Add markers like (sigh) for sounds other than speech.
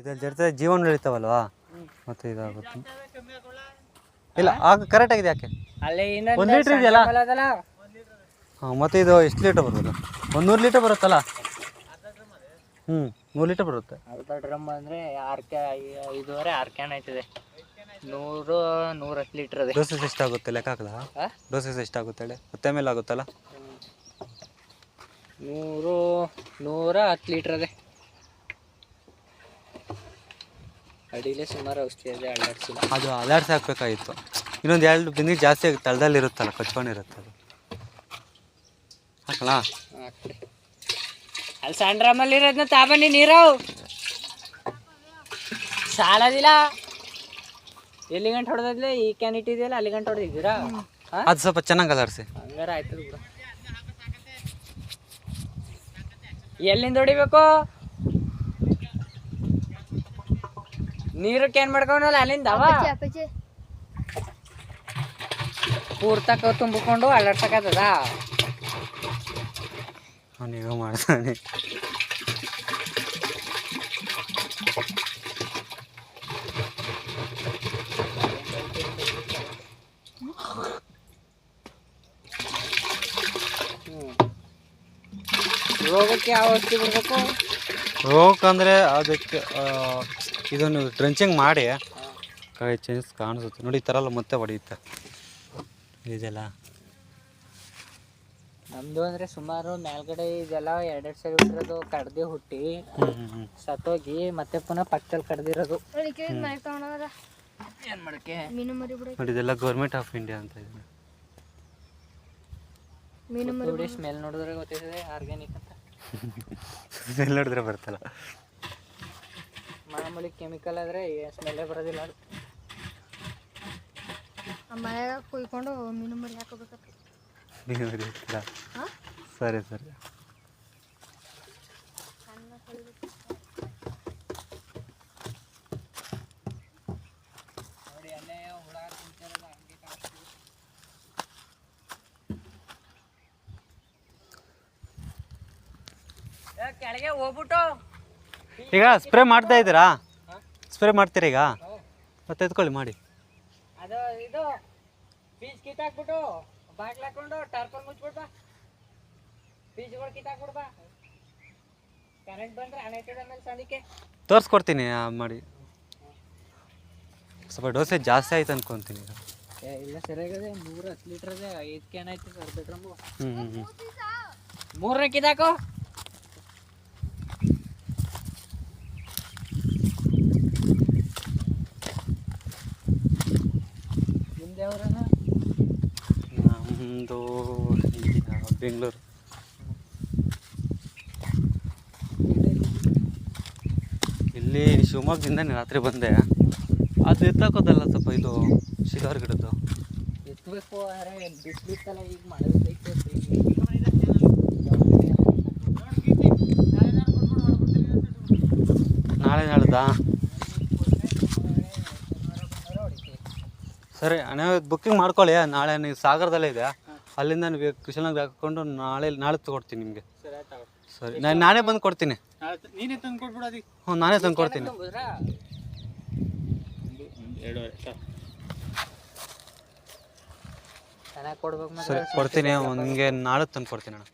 ಇದ್ರಲ್ಲಿ ಜೊತೆ ಜೀವನ ನಡೀತಾವಲ್ವಾ? ಮತ್ತೆ ಇದಾಗುತ್ತೆ. ಇಲ್ಲ. ಆಗ ಕರೆಕ್ಟ್ ಆಗಿದೆ ಯಾಕೆ? ಒಂದ್ ಲೀಟ್ರ್ ಇದೆಯಲ್ಲ? ಹಾಂ ಮತ್ತೆ ಇದು ಎಷ್ಟು ಲೀಟರ್ ಬರುತ್ತೆ ಒಂದು ನೂರು ಲೀಟರ್ ಬರುತ್ತಲ್ಲ? ಹ್ಞೂ ನೂರು ಲೀಟರ್ ಬರುತ್ತೆ. ಅರ್ಧ ಡ್ರಮ್ ಅಂದ್ರೆ ಆರ್ ಕ್ಯಾ ಐದುವರೆ ಆರು ಕ್ಯಾನ್ ಆಯ್ತದೆ. ನೂರು ನೂರ ಹತ್ತು ಲೀಟ್ರ್ ಅದೇ. ಡೋಸಸ್ ಎಷ್ಟಾಗುತ್ತೆ ಲೆಕ್ಕ ಹಾಕಲ? ಡೋಸಸ್ ಎಷ್ಟಾಗುತ್ತೆ ಹೇಳಿ? ಹತ್ತೆ ಮೇಲೆ ಆಗುತ್ತಲ್ಲ? ನೂರು ನೂರ ಹತ್ತು ಲೀಟ್ರ್ ಅದೇ. ಅಡಿಲೇ ಸುಮಾರು ಔಷಧಿ ಇದೆ ಅಳ್ಳಾಡ್ಸಿಲ್ಲ ಅದು ಅಲರ್ಟ್ಸ್ ಹಾಕ್ಬೇಕಾಗಿತ್ತು. ಇನ್ನೊಂದು ಎರಡು ಬಿಂದಿ ಜಾಸ್ತಿ ಆಗಿ ತಳದಲ್ಲಿ ಇರುತ್ತಲ್ಲ ಕಚ್ಕೊಂಡಿರುತ್ತೆ ಅದು. ಅಲ್ಲಿ ಸಣ್ಣ ಡ್ರಮ್ಮಲ್ಲಿ ಇರೋದನ್ನ ತಾಬನ್ನಿ ನೀರು ಸಾಲದಿಲ್ಲ. ಎಲ್ಲಿ ಗಂಟೆ ಹೊಡೆದದ್ಲೆ? ಈ ಕ್ಯಾನ್ ಇಟ್ಟಿದೆಯಲ್ಲ ಅಲ್ಲಿ ಗಂಟೆ ಹೊಡೆದಿದ್ದೀರಾ? ಅದು ಸ್ವಲ್ಪ ಚೆನ್ನಾಗಿ ಅಲರ್ಸಿ ಹಂಗಾರ ಆಯ್ತು ಬಿಡು. ಎಲ್ಲಿಂದ ಹೊಡಿಬೇಕು? ನೀರು ಕ್ಯಾನ್ ಮಾಡ್ಕೊಂಡಲ್ಲ ಅಲ್ಲಿಂದ ಅವ? ಪೂರ್ತಕ ತುಂಬಿಕೊಂಡು ಅಲ್ಲಾಡ್ಸಕತ್ತದ ಅವನಿಗ ಮಾಡ್ತಾನೆ. ರೋಗಕ್ಕೆ ಯಾವ ಔಷಧಿ ಬಿಡ್ಬೇಕು ರೋಗಕ್ಕಂದ್ರೆ ಅದಕ್ಕೆ ಆ, ಇದನ್ನು ಟ್ರೆಂಚಿಂಗ್ ಮಾಡಿ ಕೈ ಚೇಂಜ್ ಕಾಣಿಸುತ್ತೆ. ನೋಡಿ ಈ ಥರ ಎಲ್ಲ ಮತ್ತೆ ಹೊಡೆಯುತ್ತೆ. ಇದೆಲ್ಲ. ನಮ್ದು ಅಂದ್ರೆ ಸುಮಾರು ಮೇಲ್ಗಡೆ ಇದೆಲ್ಲ ಎರಡೆರಡು ಸರಿ ಹುಟ್ಟಿರೋದು ಕಡ್ದಿ ಹುಟ್ಟಿ ಸತ್ತೋಗಿ ಮತ್ತೆ ಪುನಃ ಪಕ್ಕದಲ್ಲಿ ಕಡ್ದಿರೋದು. ಏನ್ ಮಾಡಕ್ಕೆ? ನೋಡಿ ಇದೆಲ್ಲ ಗೌರ್ಮೆಂಟ್ ಆಫ್ ಇಂಡಿಯಾ ಅಂತ ಇದೆ. ಮೀನು ಸ್ಮೆಲ್ ನೋಡಿದ್ರೆ ಗೊತ್ತಿದೆ ಆರ್ಗ್ಯಾನಿಕ್ ಅಂತ. (laughs) ಸ್ಮೆಲ್ ನೋಡಿದ್ರೆ ಬರ್ತಲ್ಲ ಮಾಮೂಲಿ ಕೆಮಿಕಲ್ ಆದ್ರೆ ಸ್ಮೆಲ್ಲೇ ಬರೋದಿಲ್ಲ ಅದು. ಮನೆಯಾಗ ಕುಯ್ಕೊಂಡು ಮೀನು ಮರಿ ಹಾಕೋಬೇಕು. ಮೀನು ಇರ್ತೀರಾ? ಹಾ? ಸರಿ ಸರಿ. ಕೆಳಗೆ ಹೋಗ್ಬಿಟ್ಟು. ಈಗ ಸ್ಪ್ರೇ ಮಾಡ್ತಾ ಇದ್ದೀರಾ? ಸ್ಪ್ರೇ ಮಾಡ್ತೀರಾ ಈಗ? ಮತ್ತೆ ಎತ್ಕೊಳ್ಳಿ ಮಾಡಿ. ಅದು ಇದು ಬೀಜ ಕಿತ್ತಾಕ್ಬಿಟ್ಟು ಬಾಗ್ಲ ಹಾಕೊಂಡು ಟಾರ್ಪಲ್ ಮುಚ್ಬಿಟ್ ಬಾ. ಬೀಜಗಳು ಕಿತ್ತಾಕ್ಬಿಡ್ ಬಾ. ಕರೆಂಟ್ ಬಂದ್ರೆ ಅನೈತದ ಆಮೇಲೆ ಸಂದಿಕೆ ತೋರಿಸ್ಕೊಡ್ತೀನಿ ಆ, ಮಾಡಿ. ಸ್ವಲ್ಪ ಡೋಸೇಜ್ ಜಾಸ್ತಿ ಆಯ್ತು ಅನ್ಕೊಂತೀನಿ ಈಗ. ಇಲ್ಲ ಸರಿಯಾಗದೆ ಮೂರು ಹತ್ತು ಲೀಟ್ರ್ ಅದೇ ಐದು ಕ್ಯಾನ್ ಆಯ್ತು ಅರ್ಧ ಡ್ರಮ್ಮು ಹ್ಞೂ ಹ್ಞೂ ಹ್ಞೂ ಮೂರನೇ ಕಿತ್ತಾಕು ಯಾವ್ರನ ನಮ್ಮದು ಬೆಂಗಳೂರು. ಇಲ್ಲಿ ಶಿವಮೊಗ್ಗದಿಂದ ರಾತ್ರಿ ಬಂದೆ. ಅದು ಎತ್ತಾಕೋದಲ್ಲ ಸ್ವಲ್ಪ ಇದು ಶಿಲಾರ್ ಗಿಡದ್ದು. ಎತ್ತಬೇಕು ಆದರೆ ಬಿಸಿಲಿತ್ತಲ್ಲ ಈಗ ಮಳೆ ನಾಳೆ ನಾಳ್ದಾ? ಸರಿ ಅಣ್ಣ ಬುಕ್ಕಿಂಗ್ ಮಾಡ್ಕೊಳ್ಳಿ ನಾಳೆ ನೀವು ಸಾಗರದಲ್ಲೇ ಇದೆ ಅಲ್ಲಿಂದ ನೀವು ಕೃಷ್ಣನಗರ ಹಾಕೊಂಡು ನಾಳೆ ನಾಳೆ ತಗೊಡ್ತೀನಿ ನಿಮಗೆ. ಸರಿ ಆಯ್ತು ಸರಿ ನಾನು ನಾನೇ ಬಂದು ಕೊಡ್ತೀನಿ. ನೀನೇ ತಂದು ಕೊಟ್ಬಿಡೋದಿ. ಹ್ಞೂ ನಾನೇ ತಂದು ಕೊಡ್ತೀನಿ. ಸರಿ ಕೊಡ್ತೀನಿ ನಿಮಗೆ ನಾಳೆ ತಂದು ಕೊಡ್ತೀನಿ ಅಣ್ಣ.